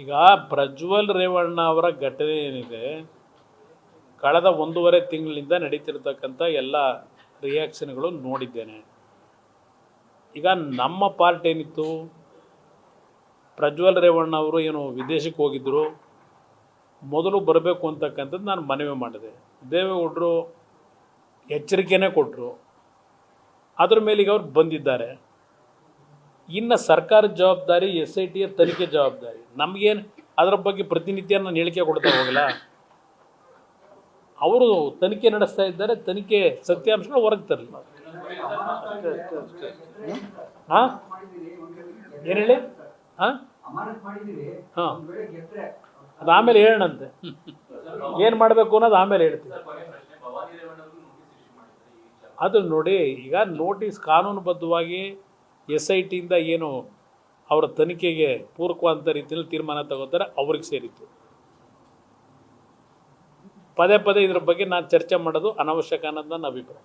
ಈಗ ಪ್ರಜ್ವಲ್ ರೇವಣ್ಣ ಅವರ ಘಟನೆ ಏನಿದೆ, ಕಳೆದ ಒಂದೂವರೆ ತಿಂಗಳಿಂದ ನಡೀತಿರ್ತಕ್ಕಂಥ ಎಲ್ಲ ರಿಯಾಕ್ಷನ್ಗಳು ನೋಡಿದ್ದೇನೆ. ಈಗ ನಮ್ಮ ಪಾರ್ಟ್ ಏನಿತ್ತು? ಪ್ರಜ್ವಲ್ ರೇವಣ್ಣ ಅವರು ಏನು ವಿದೇಶಕ್ಕೆ ಹೋಗಿದ್ದರು ಮೊದಲು ಬರಬೇಕು ಅಂತಕ್ಕಂಥದ್ದು ನಾನು ಮನವಿ ಮಾಡಿದೆ. ದೇವೇಗೌಡರು ಎಚ್ಚರಿಕೆನೇ ಕೊಟ್ಟರು ಅದ್ರ ಮೇಲಿಗೆ ಅವ್ರು ಬಂದಿದ್ದಾರೆ. ಇನ್ನು ಸರ್ಕಾರದ ಜವಾಬ್ದಾರಿ ಎಸ್ ಐ ಟಿಯ ತನಿಖೆ ಜವಾಬ್ದಾರಿ. ನಮಗೇನು ಅದರ ಬಗ್ಗೆ ಪ್ರತಿನಿತ್ಯ ನಾನು ಹೇಳಿಕೆ ಕೊಡ್ತಾ ಹೋಗಿಲ್ಲ. ಅವರು ತನಿಖೆ ನಡೆಸ್ತಾ ಇದ್ದಾರೆ, ತನಿಖೆ ಸತ್ಯಾಂಶಗಳು ಹೊರಗೆ ತರಲಿ. ಹಾಂ? ಏನು ಹೇಳಿ? ಹಾಂ? ಹಾಂ. ಅದು ಆಮೇಲೆ ಹೇಳೋಣಂತೆ. ಏನು ಮಾಡಬೇಕು ಅನ್ನೋದು ಆಮೇಲೆ ಹೇಳ್ತೀನಿ. ಅದು ನೋಡಿ, ಈಗ ನೋಟಿಸ್ ಕಾನೂನುಬದ್ಧವಾಗಿ ಎಸ್ ಐ ಟಿಯಿಂದ ಏನು ಅವರ ತನಿಖೆಗೆ ಪೂರಕವಾದಂಥ ರೀತಿಯಲ್ಲಿ ತೀರ್ಮಾನ ತಗೋತಾರೆ, ಅವ್ರಿಗೆ ಸೇರಿತ್ತು ಪದೇ ಪದೇ ಇದ್ರ ಬಗ್ಗೆ ನಾನು ಚರ್ಚೆ ಮಾಡೋದು ಅನವಶ್ಯಕ ಅನ್ನೋದು ನನ್ನ ಅಭಿಪ್ರಾಯ.